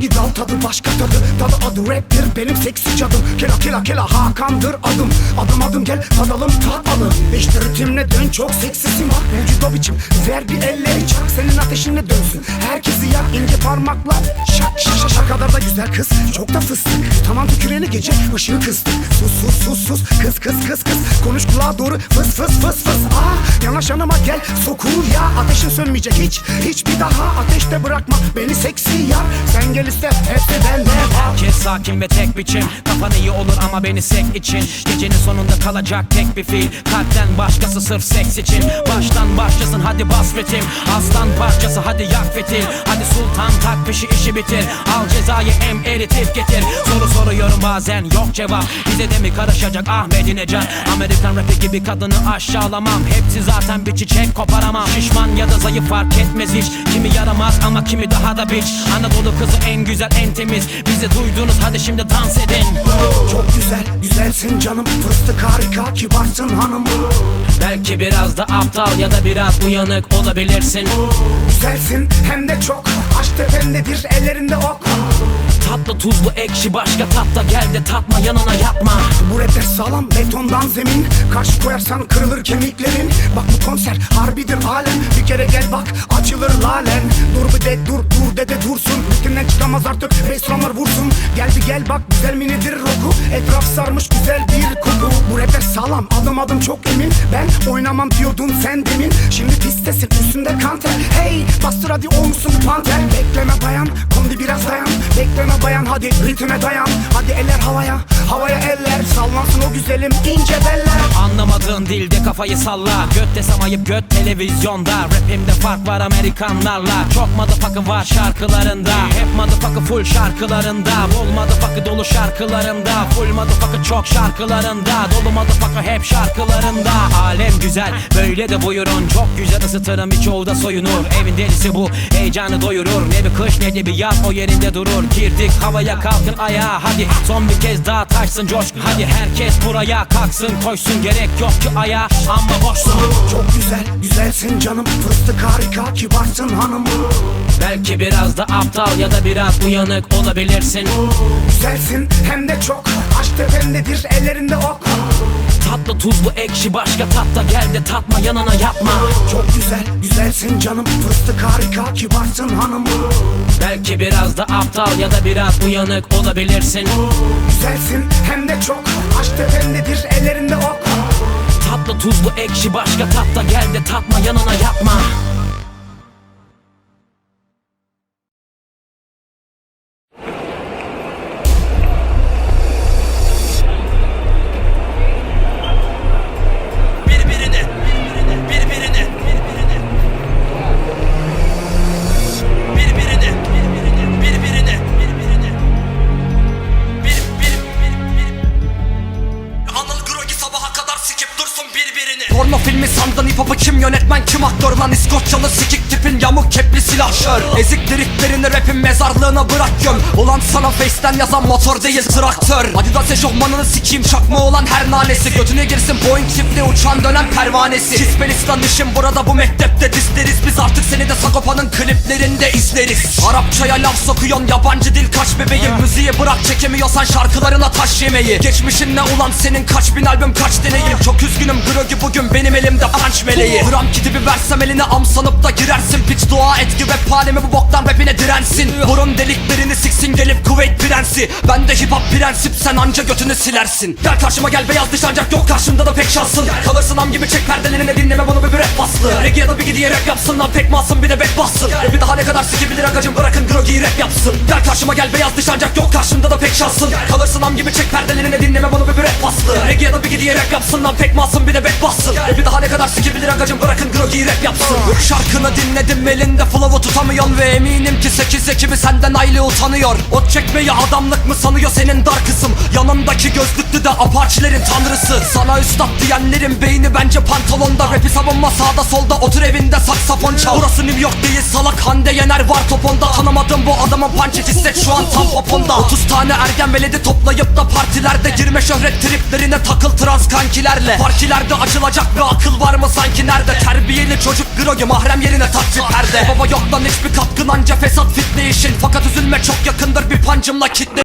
tadı başka tadı? Tadı adı raptir benim seksi cadım. Kela kela kela Hakan'dır adım. Adım adım gel tadalım tatalım İşte ritimle dön çok seksisin. Bak Vücut o biçim ver bir elleri çak Senin ateşinle dönsün. Herkesi yak ince parmaklar. Şak şak şak kadar da güzel. Kız Çok da fıstık. Tamam tüküreni gece ışığı kıstık. Sus sus sus sus. Kız kız kız kız. Konuş kulağa doğru fıs fıs fıs fıs. Aa yanaş yanıma gel sokur ya. Ateşin sönmeyecek hiç hiçbir daha. Ateşte bırakma beni seksi yar. Sen gel iste hepsi bende. Herkes sakin ve tek biçim. Kafan iyi olur ama beni sek için. Gecenin sonunda kalacak tek bir fil. Kalpten başkası sırf seks için. Baştan başlasın hadi bas ritim. Aslan parçası hadi yak fitil. Hadi sultan tak peşi işi bitir. Al cezayı em eritip getir. Soru soruyorum bazen yok cevap. Bize de mi karışacak Ahmet İnecan Amerikan rapi gibi kadını aşağılamam. Hepsi zaten bir çiçek koparamam. Şişman ya da zayıf fark etmez hiç. Kimi yaramaz ama kimi daha da biç. Anadolu kızı en güzel en temiz. Bizi duydunuz hadi şimdi dans edin. Çok güzel güzelsin canım. Fıstık harika kibarsın hanım. Belki biraz da aptal ya da biraz uyanık olabilirsin. Güzelsin hem de çok. Aşk tependedir ellerinde ok Tatlı tuzlu ekşi başka tatta gel de tatma yanına yapma. Bu rapler sağlam betondan zemin. Karşı koyarsan kırılır kemiklerin. Bak bu konser harbidir alem Bir kere gel bak açılır lalen. Dur bir de dur dur de de dursun. Rutinden çıkamaz artık restoranlar vursun. Gel bir gel bak güzel mi nedir roku Etraf sarmış güzel bir koku. Bu rapler sağlam adım adım çok emin. Ben oynamam diyordun sen demin. Şimdi pistesin üstünde kanter. Hey bastır hadi olmuşsun panter. Bekleme bayan kondi biraz dayan Bekleme bayan hadi ritme dayan. Hadi eller havaya havaya eller Sallansın o güzelim ince beller. Anlamadığın dilde kafayı salla. Göt desem ayıp göt televizyonda. Rapimde fark var Amerikanlarla. Çok motherfucker var şarkılarında. Hep motherfucker full şarkılarında. Bol motherfucker dolu şarkılarında. Full motherfucker çok şarkılarında. Dolu motherfucker hep şarkılarında. Alem güzel böyle de buyurun. Çok güzel ısıtırım birçoğu da soyunur. Evin delisi bu heyecanı doyurur. Ne bir kış ne de bir yaz o yerinde durur. Girdik havaya kalkın ayağa. Hadi Son bir kez daha taşsın coşku Hadi herkes buraya kalksın koysun Gerek yok ki ayağa ama boşsun Çok güzel güzelsin canım. Fıstık harika kibarsın hanım. Belki biraz da aptal ya da biraz uyanık olabilirsin. Güzelsin hem de çok. Aşk tependedir ellerinde ok Tatlı tuzlu ekşi başka tatta gel de tatma yanına yapma. Çok güzel güzelsin canım. Fıstık harika kibarsın hanım. Belki biraz da aptal ya da biraz uyanık olabilirsin. Güzelsin hem de çok. Aşk tependedir ellerinde ok. Tatlı tuzlu ekşi başka tatta gel de tatma yanına yapma Porno filmi sandın hip hop'u kim yönetmen kim aktör lan? İskoçyalı sikik tipin yamuk kepli silahşör Ezik liriklerini rapin mezarlığına bırak göm Ulan sana face'ten yazan motor değil traktör. Adidas eşofmanını sikeyim çakma olan her nanesi. Götüne girsin Boeing çiftli uçan dönen pervanesi. Kispelistan işim burada bu mektepte dizleriz Biz artık seni de Sagopa'nın kliplerinde izleriz. Arapçaya laf sokuyon yabancı dil kaç bebeğim. Müziği bırak çekemiyorsan şarkılarına taş yemeyi Geçmişin ne ulan senin kaç bin albüm kaç deneyim. Çok üzgünüm Grogi bugün benim elimde punch meleği. Gram kitabı versem eline am sanıp da girersin. Piç dua et ki rap alemi bu boktan rapine dirensin. Burun deliklerini siksin gelip Kuveyt prensi. Ben de hip hop prensip sen anca götünü silersin. Gel karşıma gel beyaz dış ancak yok karşımda da pek şansın. Kalırsın am gibi çek perdelerini dinleme bunu bir rap baslı. Regi ya da bir gidiye rap yapsın lan pek masum bir de back bassın. Rapi daha ne kadar sikebilir agacım bırakın Grogi'yi rap yapsın. Gel karşıma gel beyaz dış ancak yok karşımda da pek şansın. Kalırsın am gibi çek perdelerini dinleme bunu bir rap baslı. Regi ya da bir gidiye rap yapsın lan pek masum bir de back bassın Rapi daha ne kadar sikebilir agacım bırakın Grogi'yi rap yapsın. Şarkını dinledim elinde flow'u tutamıyorsun Ve eminim ki 8 ekibi senden aile utanıyor. Ot çekmeyi adamlık mı sanıyor senin dar kısım Yanındaki gözlüklü de apaçilerin tanrısı. Sana üstad diyenlerin beyni bence pantolonda. Rapi savunma sağda solda otur evinde saksafon çal. Burası salak Hande Yener var toponda Tanımadım bu adamın punch'ı hisset şu an tam poponda 30 tane ergen veledi toplayıp da partilerde Girme şöhret triplerine takıl trans kankilerle. Parkilerde açılacak bir akıl var mı sanki nerede? Terbiye Terbiyeli çocuk grogi mahrem yerine tak bir perde Baba yok lan hiçbir katkın anca fesat fitne işin. Fakat üzülme çok yakındır bir pancımla kitle